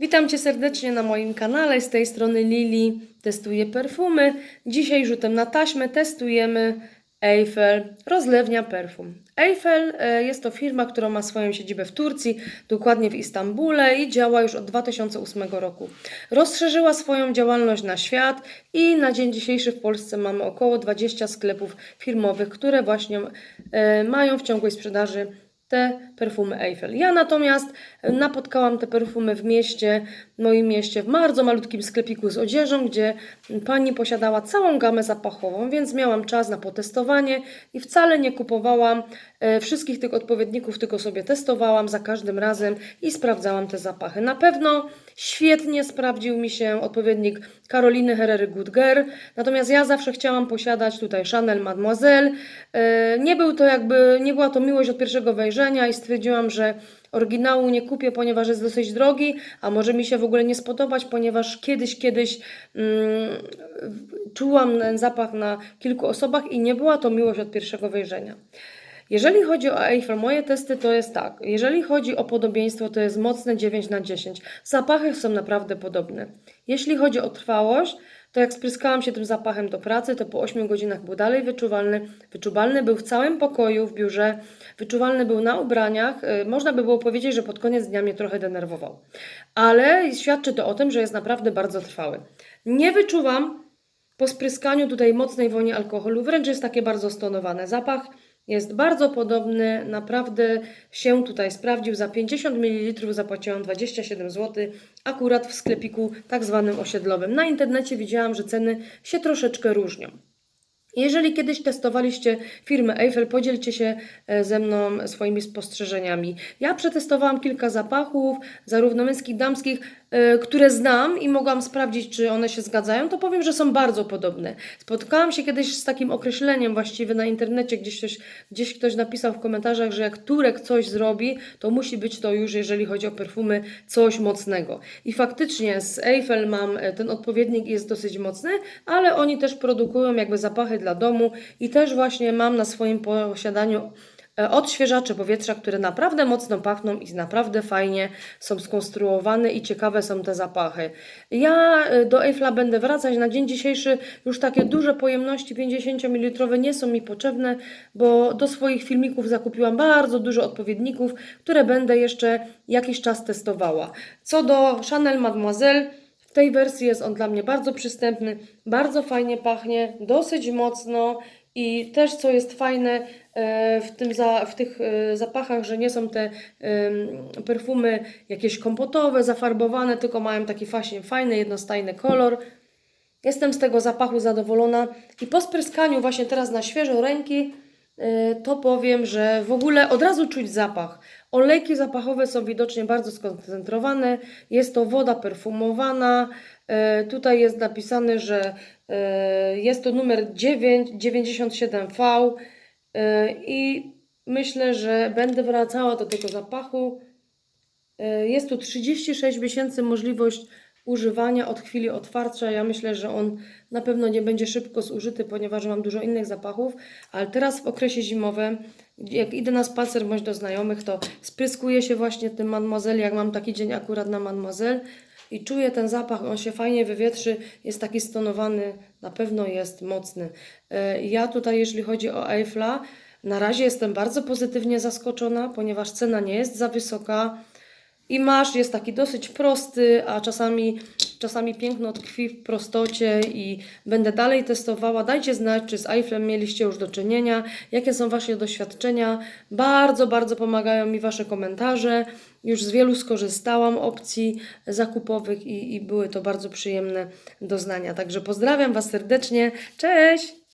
Witam Cię serdecznie na moim kanale. Z tej strony Lili testuję perfumy. Dzisiaj rzutem na taśmę testujemy Eiffel, rozlewnia perfum. Eiffel e, jest to firma, która ma swoją siedzibę w Turcji, dokładnie w Istambule i działa już od 2008 roku. Rozszerzyła swoją działalność na świat i na dzień dzisiejszy w Polsce mamy około 20 sklepów firmowych, które właśnie e, mają w ciągłej sprzedaży te perfumy Eiffel. Ja natomiast napotkałam te perfumy w mieście, w moim mieście, w bardzo malutkim sklepiku z odzieżą, gdzie pani posiadała całą gamę zapachową, więc miałam czas na potestowanie i wcale nie kupowałam e, wszystkich tych odpowiedników, tylko sobie testowałam za każdym razem i sprawdzałam te zapachy. Na pewno świetnie sprawdził mi się odpowiednik Karoliny Herrery Good Girl, natomiast ja zawsze chciałam posiadać tutaj Chanel Mademoiselle. E, Nie był to jakby, nie była to miłość od pierwszego wejrzenia i stwierdziłam, że oryginału nie kupię, ponieważ jest dosyć drogi, a może mi się w ogóle nie spodobać, ponieważ kiedyś, kiedyś mm, czułam ten zapach na kilku osobach i nie była to miłość od pierwszego wejrzenia. Jeżeli chodzi o Eiffel, moje testy to jest tak. Jeżeli chodzi o podobieństwo, to jest mocne 9 na 10. Zapachy są naprawdę podobne. Jeśli chodzi o trwałość, to jak spryskałam się tym zapachem do pracy, to po 8 godzinach był dalej wyczuwalny. Wyczuwalny był w całym pokoju, w biurze, wyczuwalny był na ubraniach. Y, Można by było powiedzieć, że pod koniec dnia mnie trochę denerwował. Ale świadczy to o tym, że jest naprawdę bardzo trwały. Nie wyczuwam po spryskaniu tutaj mocnej woni alkoholu, wręcz jest takie bardzo stonowane. Zapach jest bardzo podobny, naprawdę się tutaj sprawdził. Za 50 ml zapłaciłam 27 zł, akurat w sklepiku tak zwanym osiedlowym. Na internecie widziałam, że ceny się troszeczkę różnią. Jeżeli kiedyś testowaliście firmę Eiffel, podzielcie się e, ze mną swoimi spostrzeżeniami. Ja przetestowałam kilka zapachów, zarówno męskich, damskich, które znam i mogłam sprawdzić, czy one się zgadzają, to powiem, że są bardzo podobne. Spotkałam się kiedyś z takim określeniem właściwie na internecie, gdzieś ktoś, gdzieś ktoś napisał w komentarzach, że jak Turek coś zrobi, to musi być to już, jeżeli chodzi o perfumy, coś mocnego. I faktycznie z Eiffel mam e, ten odpowiednik jest dosyć mocny, ale oni też produkują jakby zapachy dla domu i też właśnie mam na swoim posiadaniu e, odświeżacze powietrza, które naprawdę mocno pachną i naprawdę fajnie są skonstruowane i ciekawe są te zapachy. Ja e, do Eiffla będę wracać. Na dzień dzisiejszy już takie duże pojemności 50 ml nie są mi potrzebne, bo do swoich filmików zakupiłam bardzo dużo odpowiedników, które będę jeszcze jakiś czas testowała. Co do Chanel Mademoiselle, w tej wersji jest on dla mnie bardzo przystępny, bardzo fajnie pachnie, dosyć mocno i też co jest fajne e, w, tym za, w tych e, zapachach, że nie są te perfumy jakieś kompotowe, zafarbowane, tylko mają taki właśnie fajny, jednostajny kolor. Jestem z tego zapachu zadowolona i po spryskaniu właśnie teraz na świeżo ręki to powiem, że w ogóle od razu czuć zapach. Olejki zapachowe są widocznie bardzo skoncentrowane. Jest to woda perfumowana. E, Tutaj jest napisane, że e, jest to numer 9, 97V e, i myślę, że będę wracała do tego zapachu. Jest tu 36 miesięcy możliwość używania od chwili otwarcia. Ja myślę, że on na pewno nie będzie szybko zużyty, ponieważ mam dużo innych zapachów, ale teraz w okresie zimowym, jak idę na spacer bądź do znajomych, to spryskuję się właśnie tym Mademoiselle, jak mam taki dzień akurat na Mademoiselle i czuję ten zapach, on się fajnie wywietrzy, jest taki stonowany, na pewno jest mocny. E, Ja tutaj, jeśli chodzi o Eiffla, na razie jestem bardzo pozytywnie zaskoczona, ponieważ cena nie jest za wysoka. I masz jest taki dosyć prosty, a czasami, czasami piękno tkwi w prostocie i będę dalej testowała. Dajcie znać, czy z Eifflem mieliście już do czynienia, jakie są Wasze doświadczenia. Bardzo, bardzo pomagają mi Wasze komentarze. Już z wielu skorzystałam opcji zakupowych i, i były to bardzo przyjemne doznania. Także pozdrawiam Was serdecznie. Cześć!